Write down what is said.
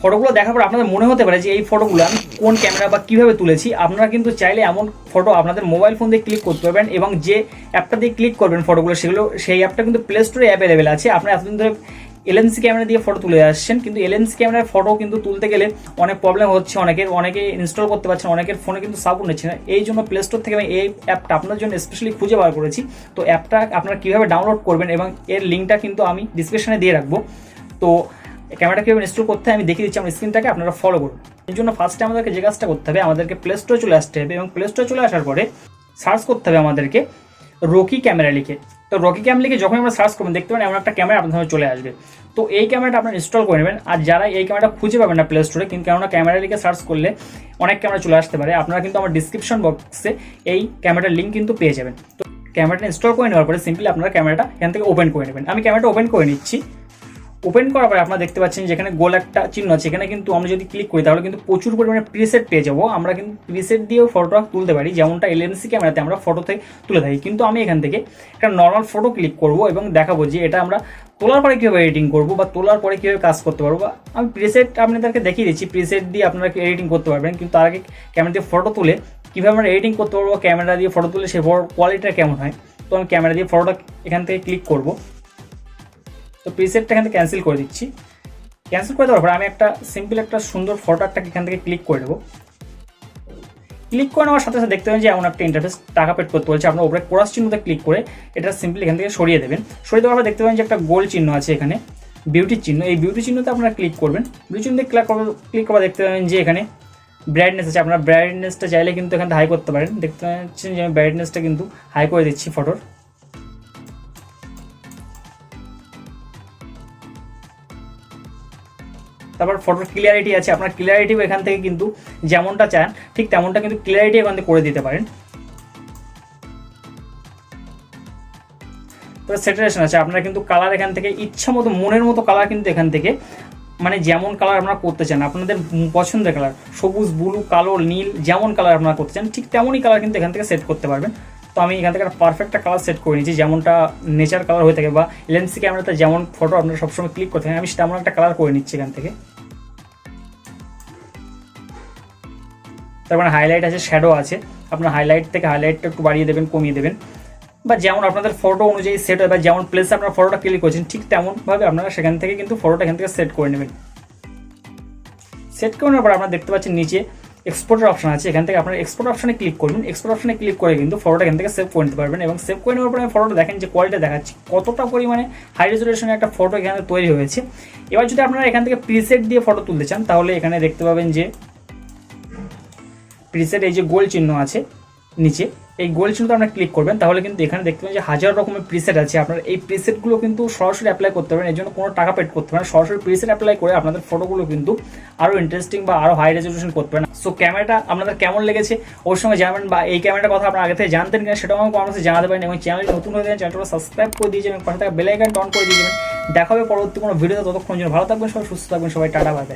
ফটোগুলো দেখার পর আপনাদের মনে হতে পারে যে এই ফটোগুলো আমি কোন ক্যামেরা বা কীভাবে তুলেছি, আপনারা কিন্তু চাইলে এমন ফটো আপনাদের মোবাইল ফোন দিয়ে ক্লিক করতে পারবেন এবং যে অ্যাপটা দিয়ে ক্লিক করবেন ফটোগুলো, সেগুলো, সেই অ্যাপটা কিন্তু প্লে স্টোরে অ্যাভেলেবেল আছে। আপনারা এতদিন ধরে এলএনসি ক্যামেরা দিয়ে ফটো তুলে আসছেন, কিন্তু এলএনসি ক্যামেরার ফটো কিন্তু তুলতে গেলে অনেক প্রবলেম হচ্ছে অনেকের অনেকে ইনস্টল করতে পারছেন অনেকের ফোনে কিন্তু সাপোর্ট নিচ্ছে না। এই জন্য প্লে স্টোর থেকে আমি এই অ্যাপটা আপনার জন্য স্পেশালি খুঁজে বার করেছি। তো অ্যাপটা আপনারা কীভাবে ডাউনলোড করবেন এবং এর লিঙ্কটা কিন্তু আমি ডিসক্রিপশনে দিয়ে রাখব। তো ক্যামেরাটা কীভাবে ইনস্টল করতে হয় আমি দেখিয়ে দিচ্ছি, আমার স্ক্রিনটাকে আপনারা ফলো করুন। এর জন্য ফার্স্টে আমাদেরকে যে কাজটা করতে হবে, আমাদেরকে প্লে স্টোরে চলে আসতে হবে এবং প্লে স্টোরে চলে আসার পরে সার্চ করতে হবে আমাদেরকে রকি ক্যামেরা লিখে। তো রকি ক্যাম লিখে যখন আমরা সার্চ করবেন দেখতে পাবেন এমন একটা ক্যামেরা আপনার সামনে চলে আসবে। তো এই ক্যামেরাটা আপনার ইনস্টল করে নেবেন। আর যারা এই ক্যামেরাটা খুঁজে পাবেন না প্লে স্টোরে কিন্তু কেননা ক্যামেরা লিখে সার্চ করলে অনেক ক্যামেরা চলে আসতে পারে। আপনারা কিন্তু আমার ডিসক্রিপশন বক্সে এই ক্যামেরার লিঙ্ক কিন্তু পেয়ে যাবেন। তো ক্যামেরাটা ইনস্টল করে নেওয়ার পরে সিম্পলি আপনারা ক্যামেরাটা এখান থেকে ওপেন করে নেবেন। আমি ক্যামেরাটা ওপেন করে নিচ্ছি। ওপেন করার পরে আপনারা দেখতে পাচ্ছেন যেখানে গোল একটা চিহ্ন আছে, এখানে কিন্তু আমরা যদি ক্লিক করি তাহলে কিন্তু প্রচুর পরিমাণে প্রিসেট পেয়ে যাব। আমরা কিন্তু প্রিসেট দিয়েও ফটোটা তুলতে পারি, যেমনটা এলএনসি ক্যামেরাতে আমরা ফটোতে তুলে থাকি। কিন্তু আমি এখান থেকে একটা নর্মাল ফটো ক্লিক করব এবং দেখাবো যে এটা আমরা তোলার পরে কীভাবে এডিটিং করব বা তোলার পরে কীভাবে কাজ করতে পারব বা আমি প্রিসেট আপনাদেরকে দেখিয়ে দিচ্ছি প্রিসেট দিয়ে আপনারা এডিটিং করতে পারবেন। কিন্তু তার আগে ক্যামেরা দিয়ে ফটো তুলে কীভাবে আমরা এডিটিং করতে পারব ক্যামেরা দিয়ে ফটো তুলে সেই কোয়ালিটিটা কেমন হয়, তো আমি ক্যামেরা দিয়ে ফটোটা এখান থেকে ক্লিক করব। তো প্রিসেটটা এখান থেকে ক্যান্সেল করে দিচ্ছি। ক্যান্সেল করে দেওয়ার পর আমি একটা সিম্পল একটা সুন্দর ফটো একটা এখান থেকে ক্লিক করে দেবো। ক্লিক করে নেওয়ার সাথে সাথে দেখতে পাবেন যে এমন একটা ইন্টারফেস টাকা পেড করতে বলছে। আপনার উপরে ক্রস চিহ্নতে ক্লিক করে এটা সিম্পলি এখান থেকে সরিয়ে দেবেন। সরিয়ে দেওয়ার পর দেখতে পাবেন যে একটা গোল চিহ্ন আছে এখানে বিউটির চিহ্ন। এই বিউটি চিহ্নতে আপনারা ক্লিক করবেন। বিউটি চিহ্নতে ক্লিক করবে ক্লিক করা দেখতে পাবেন যে এখানে ব্রাইটনেস আছে। আপনার ব্রাইটনেসটা চাইলে কিন্তু এখানে হাই করতে পারেন। দেখতে পাচ্ছেন যে আমি ব্রাইটনেসটা কিন্তু হাই করে দিচ্ছি ফটোর তারপর ফটোর ক্লিয়ারিটি আছে, আপনার ক্লিয়ারিটিও এখান থেকে কিন্তু যেমনটা চান, ঠিক তেমনটা কিন্তু ক্লিয়ারিটি এখান থেকে করে দিতে পারেন। তারপর স্যাটারেশন আছে, আপনারা কিন্তু কালার এখান থেকে ইচ্ছা মতো, মনের মতো কালার কিন্তু এখান থেকে মানে যেমন কালার আপনারা করতে চান, আপনাদের পছন্দের কালার সবুজ ব্লু কালো, নীল, যেমন কালার আপনারা করতে চান, ঠিক তেমনই কালার কিন্তু এখান থেকে সেট করতে পারবেন। তো আমি এখান থেকে একটা পারফেক্ট একটা কালার সেট করে নিয়েছি, যেমনটা নেচার কালার হয়ে থাকে বা লেন্সি ক্যামেরাতে যেমন ফটো আপনারা সবসময় ক্লিক করতে থাকেন, আমি তেমন একটা কালার করে নিচ্ছি এখান থেকে। তারপরে হাইলাইট আছে শ্যাডো আছে, আপনার হাইলাইট থেকে হাইলাইটটা একটু বাড়িয়ে দেবেন, কমিয়ে দেবেন। বা যেমন আপনাদের ফটো অনুযায়ী সেট হয় বা যেমন প্লেসে আপনার ফটোটা ক্লিক করছেন, ঠিক তেমনভাবে আপনারা সেখান থেকে কিন্তু ফটোটা এখান থেকে সেট করে নেবেন। সেট করে নেওয়ার পর আপনারা দেখতে পাচ্ছেন নিচে এক্সপোর্টের অপশন আছে, এখান থেকে আপনার এক্সপোর্ট অপশনে ক্লিক করবেন। এক্সপোর্ট অপশনে ক্লিক করে কিন্তু ফটোটা এখান থেকে সেভ করে নিতে পারবেন এবং সেভ করে নেওয়ার পরে ফটোটা দেখেন যে কোয়ালিটি দেখাচ্ছি, কতটা পরিমাণে হাই রেজুলেশনের একটা ফটো এখানে তৈরি হয়েছে। এবার যদি আপনারা এখান থেকে প্রিসেট দিয়ে ফটো তুলতে চান, তাহলে এখানে দেখতে পাবেন যে প্রিসেট এই যে গোল চিহ্ন আছে নিচে, এই গোল চিহ্নটা আপনারা ক্লিক করবেন, তাহলে কিন্তু এখানে দেখতে পাবেন যে হাজার রকমের প্রিসেট আছে। আপনার এই প্রিসেটগুলো কিন্তু সরাসরি অ্যাপ্লাই করতে পারেন এর জন্য কোনো টাকা পেড করতে পারেন সরাসরি প্রিসেট অ্যাপ্লাই করে আপনাদের ফটোগুলো কিন্তু আরও ইন্টারেস্টিং বা আরও হাই রেজলিউশন করতে পারেন সো ক্যামেরাটা আপনাদের কেমন লেগেছে, ওর সঙ্গে জানাবেন বা এই ক্যামেরাটার কথা আপনারা আগে থেকে জানতেন কিনা, সেটাও আমাকে কমেন্টসে জানাতে পারেন। এবং চ্যানেল নতুন হয়ে যাবেন চ্যানেলটা সাবস্ক্রাইব করে দিয়ে যাবেন, পাশে থাকা বেল আইকনটা অন করে দিয়ে যাবেন। দেখা হবে পরবর্তী কোনো ভিডিওতে ততক্ষণ জন্য ভালো থাকবেন সবাই, সুস্থ থাকবেন সবাই, টাটা বাই